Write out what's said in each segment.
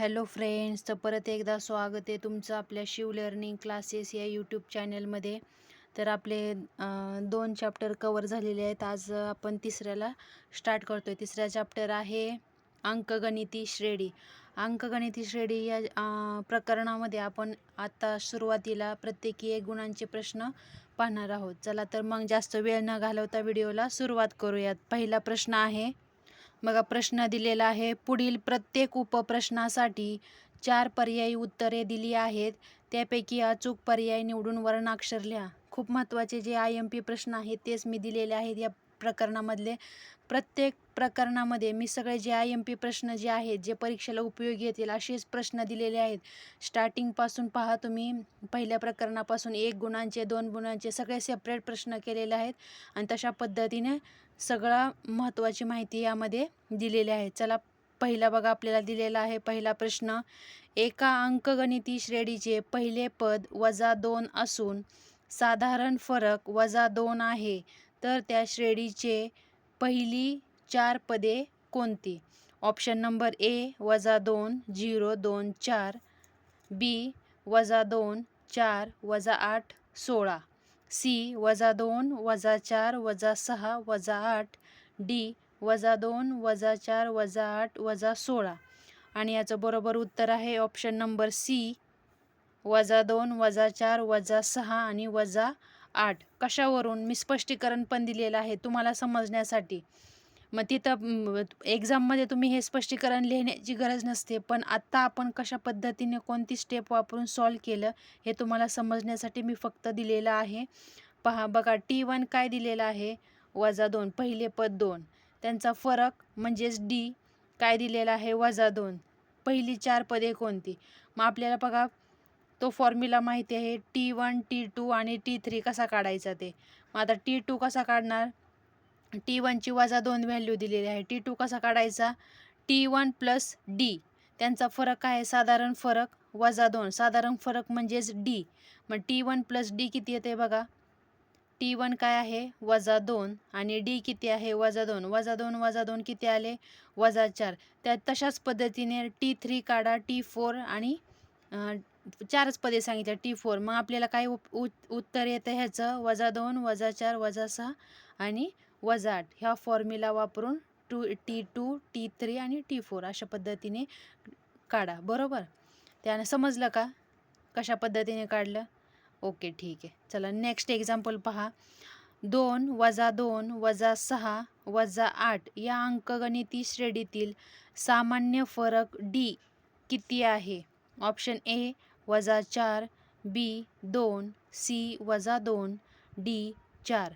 Hello friends तर परत एकदा स्वागत आहे तुमचं आपल्या शिव लर्निंग क्लासेस या यूट्यूब चॅनलमध्ये तर आपले दोन चॅप्टर कवर झालेले आहेत. आज आपण तिसऱ्याला स्टार्ट करतोय. तिसरा चॅप्टर आहे अंकगणिती श्रेणी. अंकगणिती श्रेणी या प्रकरणामध्ये आपण आता सुरुवातीला प्रत्येकी एक गुणांचे प्रश्न पाहणार आहोत. चला तर मग जास्त वेळ न घालवता व्हिडिओला सुरुवात करूयात. पहिला प्रश्न आहे बघा प्रश्न दिलेला आहे. पुढील प्रत्येक उपप्रश्नासाठी चार पर्यायी उत्तरे दिली आहेत. त्यापैकी अचूक पर्याय निवडून वर्णाक्षर लिहा. खूप महत्त्वाचे जे आय एम पी प्रश्न आहेत तेच मी दिलेले आहेत या प्रकरणामधले. प्रत्येक प्रकरणामध्ये मी सगळे जे आय एम पी प्रश्न जे आहेत जे परीक्षेला उपयोगी येतील असेच प्रश्न दिलेले आहेत. स्टार्टिंगपासून पहा तुम्ही. पहिल्या प्रकरणापासून एक गुणांचे दोन गुणांचे सगळे सेपरेट प्रश्न केलेले आहेत. आणि तशा पद्धतीने सगळा महत्त्वाची माहिती यामध्ये दिलेली आहे. चला पहिला बघा आपल्याला दिलेला आहे पहिला प्रश्न. एका अंकगणिती श्रेणीचे पहिले पद वजा दोन असून साधारण फरक वजा दोन आहे. तर त्या श्रेणीचे पहिली चार पदे कोणती? ऑप्शन नंबर ए वजा दोन झिरो दोन चार बी वजा दोन चार वजा आठ सोळा. सी वजा दोन वजा चार वजा सहा वजा आठ डी वजा दोन वजा चार वजा आठ वजा सोळा. आणि याचं बरोबर उत्तर आहे ऑप्शन नंबर सी. वजा दोन वजा चार वजा सहा आणि वजा आठ. कशावरून? मी स्पष्टीकरण पण दिलेलं आहे तुम्हाला समजण्यासाठी. मग तिथं एक्झाममध्ये तुम्ही हे स्पष्टीकरण लिहिण्याची गरज नसते. पण आत्ता आपण कशा पद्धतीने कोणती स्टेप वापरून सॉल्व केलं हे तुम्हाला समजण्यासाठी मी फक्त दिलेलं आहे. पहा बघा टी वन काय दिलेलं आहे? वजा दोन पहिले पद दोन. त्यांचा फरक म्हणजेच डी काय दिलेला आहे? वजा दोन. पहिली चार पदे कोणती? मग आपल्याला बघा तो फॉर्म्युला माहिती आहे टी वन टी टू आणि टी थ्री कसा काढायचा ते. मग आता टी टू कसा काढणार? टी वनची वजा दोन व्हॅल्यू दिलेली आहे. टी टू कसा काढायचा? टी वन प्लस डी त्यांचा फरक काय आहे? साधारण फरक वजा दोन. साधारण फरक म्हणजेच डी मग टी वन प्लस डी किती येते बघा? टी वन काय आहे? वजा दोन. आणि डी किती आहे? वजा दोन. वजा दोन वजा दोन किती आले? वजा चार. त्या तशाच पद्धतीने टी थ्री काढा टी फोर आणि चारच पदे सांगितल्या. टी फोर मग आपल्याला काय उप- उत- उत्तर येतं ह्याचं? वजा दोन वजा चार वजा सहा आणि वजा आठ ह्या फॉर्म्युला वापरून two T two T three आणि टी फोर अशा पद्धतीने काढा. बरोबर? त्यानं समजलं का? कशा पद्धतीने काढलं? ओके ठीक आहे. चला नेक्स्ट एक्झाम्पल पहा. दोन वजा दोन वजा सहा वजा आठ या अंकगणिती श्रेणीतील सामान्य फरक डी किती आहे? ऑप्शन ए वजा चार बी दोन सी वजा दोन डी चार.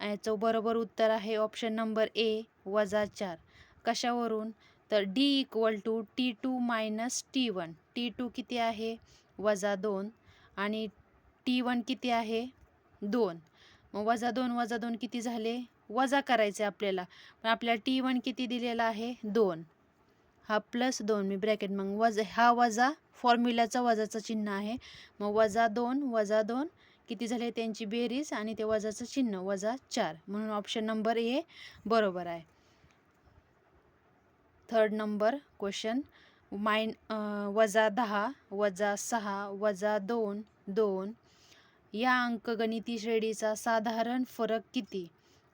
याचं बरोबर उत्तर आहे ऑप्शन नंबर ए वजा चार. कशावरून? तर D equal to T two minus T one T two किती आहे? वजा दोन. आणि टी वन किती आहे? दोन. मग वजा दोन वजा दोन किती झाले? वजा करायचे आपल्याला. पण आपल्याला टी वन किती दिलेला आहे? दोन. हा प्लस दोन मी ब्रॅकेट मग वजा हा वजा फॉर्म्युलाचा वजाचं चिन्ह आहे. मग वजा दोन वजा दोन किती झाले त्यांची बेरीज आणि ते वजाचं चिन्ह वजा चार. म्हणून ऑप्शन नंबर ए बरोबर आहे. थर्ड नंबर क्वेश्चन माइन वजा दहा वजा सहा वजा दोन दोन. या अंकगणिती श्रेणीचा साधारण फरक किती?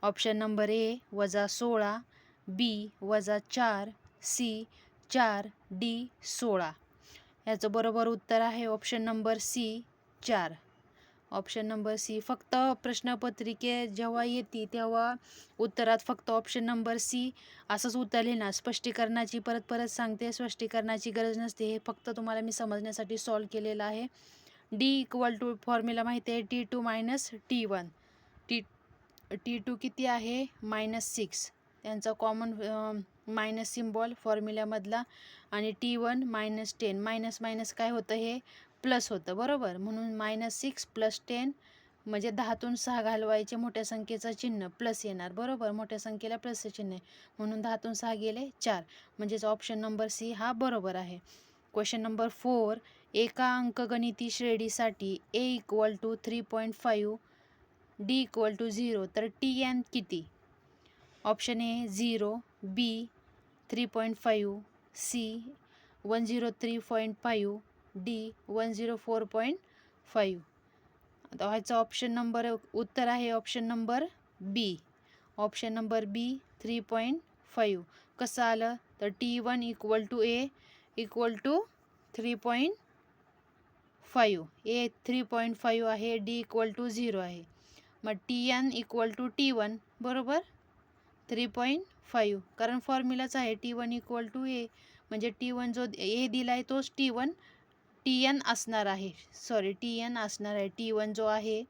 ऑप्शन नंबर ए वजा सोळा बी वजा चार सी चार डी सोळा. याचं बरोबर उत्तर आहे ऑप्शन नंबर सी चार. ऑप्शन नंबर सी फक्त प्रश्नपत्रिके जेव्हा येते तेव्हा उत्तरात फक्त ऑप्शन नंबर सी असंच उत्तर लिहिणार. स्पष्टीकरणाची परत परत सांगते स्पष्टीकरणाची गरज नसते. हे फक्त तुम्हाला मी समजण्यासाठी सॉल्व केलेलं आहे. डी इक्वल टू फॉर्म्युला माहिती आहे T two minus T one T T two किती आहे? मायनस सिक्स त्यांचा कॉमन मायनस सिम्बॉल फॉर्म्युल्यामधला आणि T one minus ten minus minus काय होतं हे? प्लस होतं बरोबर? म्हणून मायनस सिक्स प्लस टेन म्हणजे दहातून सहा घालवायचे मोठ्या संख्येचं चिन्ह प्लस येणार बरोबर? मोठ्या संख्येला प्लसचे चिन्ह आहे. म्हणून दहातून सहा गेले चार. म्हणजेच ऑप्शन नंबर सी हा बरोबर आहे. क्वेश्चन नंबर फोर एका अंकगणिती श्रेणीसाठी A equal to three point five D equal to zero तर टी एन किती? Option A zero B three point five C one zero three point five D one zero four point five. आता ह्याचा option number उत्तर आहे option number B option number B three point five कसं आलं? तर T one equal to A equal to three point five A three point five आहे D equal to zero आहे. मग T N equal to T one बरोबर? Three point five कारण फॉर्म्युलाच आहे T one equal to A म्हणजे T one जो ए दिला आहे तोच टी वन टी एन असणार आहे. सॉरी टी एन असणार आहे. टी वन जो आहे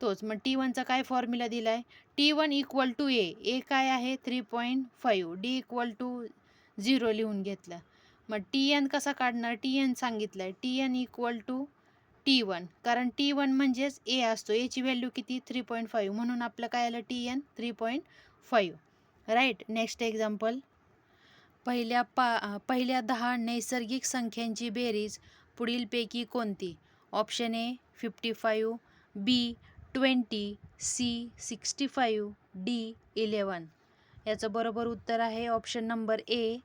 तोच. मग टी वनचा काय फॉर्म्युला दिला आहे T one equal to A A काय आहे? Three point five D equal to zero लिहून घेतलं. मग टी एन कसा काढणार? टी एन सांगितलं आहे T N equal to T one कारण टी वन म्हणजेच ए असतो. एची व्हॅल्यू किती? थ्री पॉईंट फाईव्ह म्हणून आपलं काय आलं? T N three point five right next example पहिल्या पा पहिल्या दहा नैसर्गिक संख्यांची बेरीज पुढीलपैकी कोणती? Option A fifty five B twenty C sixty five D eleven याचं बरोबर उत्तर आहे option number A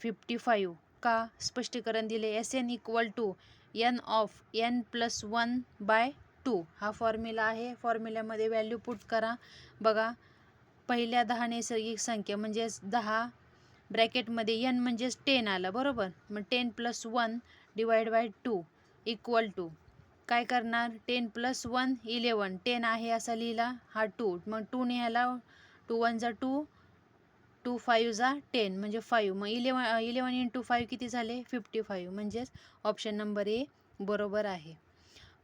fifty five. का? स्पष्टीकरण दिले S N equal to N of N plus one by two. हा फॉर्म्युला आहे. फॉर्म्युल्यामध्ये व्हॅल्यू पुट करा. बघा पहिल्या दहा नैसर्गिक संख्या म्हणजेच दहा ब्रॅकेटमध्ये एन म्हणजेच टेन आलं बरोबर? मग ten plus one divide by two equal to. Two करणार? Ten plus one eleven ten आहे असा लिहिला. हा टू. मग टूने ह्याला टू वन जा टू टू फाईव्ह जा टेन. म्हणजे फाईव्ह. मग इलेवन इलेवन इंटू फाईव्ह किती झाले? Fifty five. म्हणजेच ऑप्शन नंबर ए बरोबर आहे.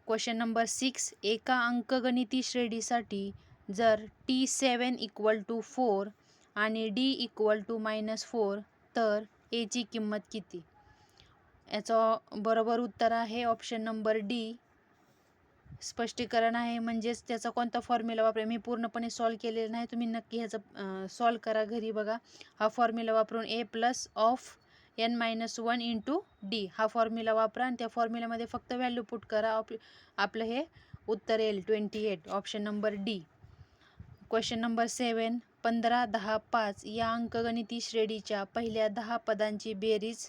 Question number six. एका अंकगणिती श्रेणीसाठी जर T seven equal to four आणि D equal to minus four तर एची किंमत किती? याचं बरोबर उत्तर आहे ऑप्शन नंबर डी स्पष्टीकरण आहे म्हणजेच त्याचा कोणता फॉर्म्युला वापरा मी पूर्णपणे सॉल्व केलेलं नाही तुम्ही नक्की ह्याचं सॉल्व करा घरी बघा. हा फॉर्म्युला वापरून A plus of N minus one into D हा फॉर्म्युला वापरा आणि त्या फॉर्म्युलामध्ये फक्त व्हॅल्यू पुट करा. आप आपलं हे उत्तर येईल twenty eight option number D question number seven पंधरा दहा पाच या अंकगणिती श्रेणीच्या पहिल्या दहा पदांची बेरीज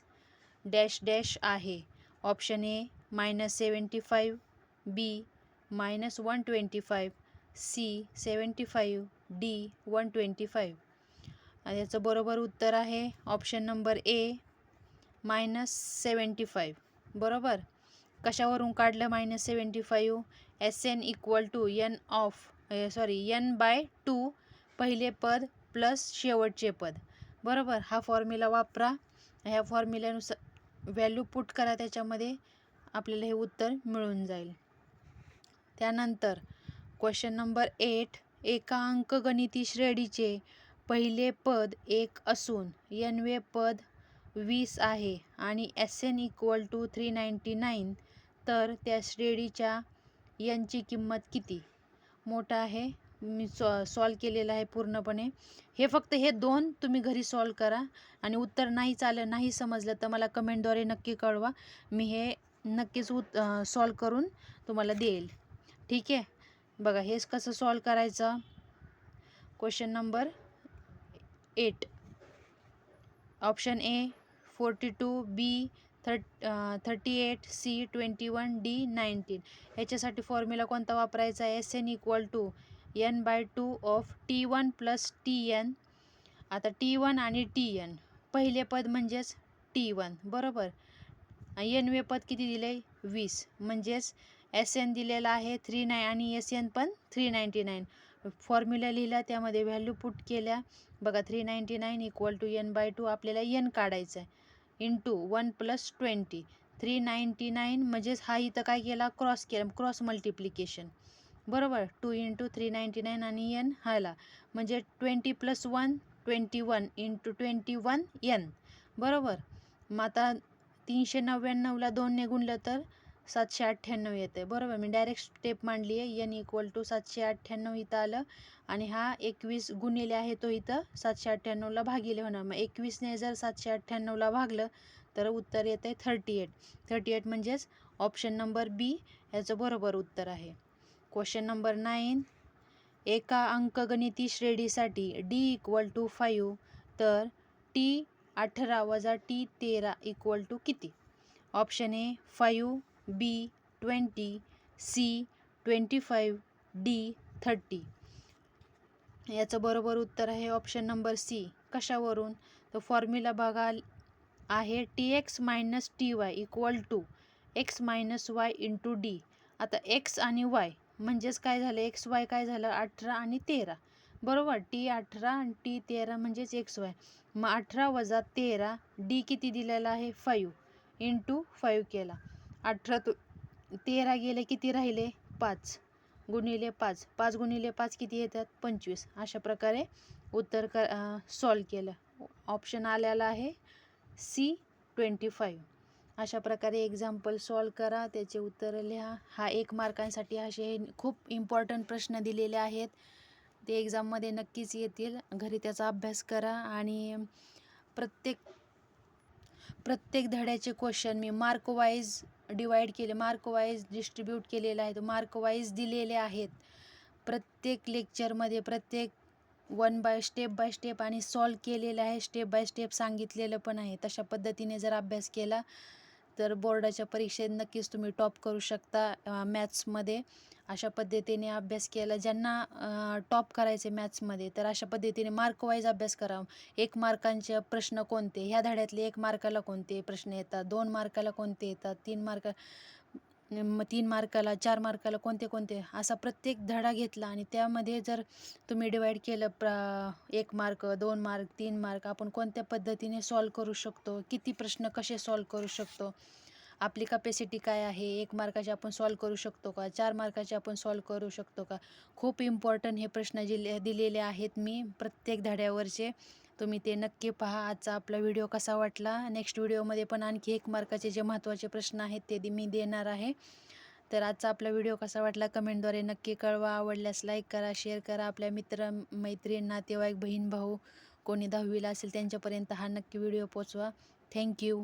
डॅश डॅश आहे. Option A minus seventy five B minus one twenty five C seventy five D one twenty five. याचं बरोबर उत्तर आहे option number A minus seventy five. बरोबर? कशावरून काढलं minus seventy five? S N equal to N of sorry N by two पहिले पद plus शेवटचे पद. बरोबर? हा फॉर्म्युला वापरा. ह्या फॉर्म्युल्यानुसार व्हॅल्यू पुट करा त्याच्यामध्ये आपल्याला हे उत्तर मिळून जाईल. त्यानंतर क्वेश्चन नंबर एट एका अंकगणिती श्रेणीचे पहिले पद एक असून एनवे पद वीस आहे आणि S N equal to three ninety nine तर त्या श्रेणीच्या यांची किंमत किती? मोठा आहे मी सॉ सॉल्व केलेलं आहे पूर्णपणे. हे फक्त हे दोन तुम्ही घरी सॉल्व करा. आणि उत्तर नाही आलं नाही समजलं तर मला कमेंटद्वारे नक्की कळवा. मी हे नक्कीच उत सॉल्व करून तुम्हाला देईल. ठीक आहे? बघा हेच कसं सॉल्व करायचं? Question number eight. Option A forty two B thirty thirty eight C twenty one D nineteen ह्याच्यासाठी फॉर्म्युला कोणता वापरायचा आहे? S N equal to N by two of T one plus T N. आता T one आणि T N. पहिले पद म्हणजेच T one बरोबर? एन वे पद किती दिले? वीस. म्हणजेच एस एन दिलेला आहे थ्री नाईन आणि एस एन पण थ्री नाईंटी नाईन फॉर्म्युला लिहिला त्यामध्ये व्हॅल्यू पुट केल्या. बघा three ninety nine equal to N by two आपल्याला एन काढायचं आहे. Into one plus twenty three ninety nine म्हणजेच हा इथं काय केला? क्रॉस केला. क्रॉस मल्टिप्लिकेशन बरोबर. Two into three ninety nine आणि एन हाला म्हणजे twenty plus one twenty one into twenty one N बरोबर. मग आता तीनशे नव्याण्णवला दोनने गुणलं तर सातशे अठ्ठ्याण्णव येतं. आहे बरोबर. मी डायरेक्ट स्टेप मांडली आहे. एन इक्वल टू सातशे अठ्ठ्याण्णव इथं आलं. आणि हा एकवीस गुणिले आहे तो इथं. सातशे अठ्ठ्याण्णवला भागिले होणार. मग एकवीसने जर सातशे अठ्ठ्याण्णवला भागलं तर उत्तर येतं आहे थर्टी एट थर्टी एट म्हणजेच ऑप्शन नंबर बी ह्याचं बरोबर उत्तर आहे. क्वेश्चन नंबर नाईन एका अंकगणिती श्रेणीसाठी डी इक्वल टू फाईव्ह तर टी अठरा वजा टी तेरा इक्वल टू किती? Option A five B twenty C twenty five D thirty याचं बरोबर उत्तर आहे ऑप्शन नंबर सी कशावरून? तर फॉर्म्युला बघा आहे T X minus T Y equal to X minus Y into D आता एक्स आणि वाय म्हणजेच काय झालं? एक्स वाय काय झालं? अठरा आणि तेरा. बरोबर? टी अठरा आणि टी तेरा म्हणजेच एक्स वाय मग अठरा वजा तेरा डी किती दिलेला आहे? फाईव्ह इंटू फाईव्ह केला. अठरा तो तेरा गेले किती राहिले? पाच. गुणिले पाच. पाच गुणिले पाच किती येतात? पंचवीस. अशा प्रकारे उत्तर क सॉल्व केलं. ऑप्शन आलेला आहे सी ट्वेंटी फाईव्ह अशा प्रकारे एक्झाम्पल सॉल्व करा त्याचे उत्तर लिहा. हा एक मार्कांसाठी असे खूप इम्पॉर्टंट प्रश्न दिलेले आहेत. ते एक्झाममध्ये नक्कीच येतील. घरी त्याचा अभ्यास करा आणि प्रत्येक प्रत्येक धड्याचे क्वेश्चन मी मार्कवाईज डिवाईड केले मार्कवाईज डिस्ट्रीब्यूट केलेले आहेत मार्कवाईज दिलेले आहेत. प्रत्येक लेक्चरमध्ये प्रत्येक one by step by step आणि सॉल्व केलेलं आहे स्टेप बाय स्टेप सांगितलेलं पण आहे. तशा पद्धतीने जर अभ्यास केला तर बोर्डाच्या परीक्षेत नक्कीच तुम्ही टॉप करू शकता मॅथ्समध्ये अशा पद्धतीने अभ्यास केला. ज्यांना टॉप करायचे मॅथ्समध्ये तर अशा पद्धतीने मार्क वाईज अभ्यास करा एक मार्कांचे प्रश्न कोणते? ह्या धड्यातले एक मार्काला कोणते प्रश्न येतात? दोन मार्काला कोणते येतात? तीन मार्क मग तीन मार्काला चार मार्काला कोणते कोणते? असा प्रत्येक धडा घेतला आणि त्यामध्ये जर तुम्ही डिवाईड केलं प्र एक मार्क दोन मार्क तीन मार्क आपण कोणत्या पद्धतीने सॉल्व करू शकतो? किती प्रश्न कसे सॉल्व करू शकतो? आपली कपॅसिटी काय आहे? एक मार्काचे आपण सॉल्व करू शकतो का? चार मार्काचे आपण सॉल्व करू शकतो का? खूप इम्पॉर्टंट हे प्रश्न जिले दिलेले आहेत मी प्रत्येक धड्यावरचे. तुम्ही ते नक्की पहा. आजचा आपला व्हिडिओ कसा वाटला? नेक्स्ट व्हिडिओमध्ये पण आणखी एक मार्काचे जे महत्त्वाचे प्रश्न आहेत ते मी देणार आहे. तर आजचा आपला व्हिडिओ कसा वाटला? कमेंटद्वारे नक्की कळवा. आवडल्यास लाईक करा शेअर करा. आपल्या मित्र मैत्रीण नातेवाईक बहीण भाऊ कोणी दहावीला असेल त्यांच्यापर्यंत हा नक्की व्हिडिओ पोचवा थँक्यू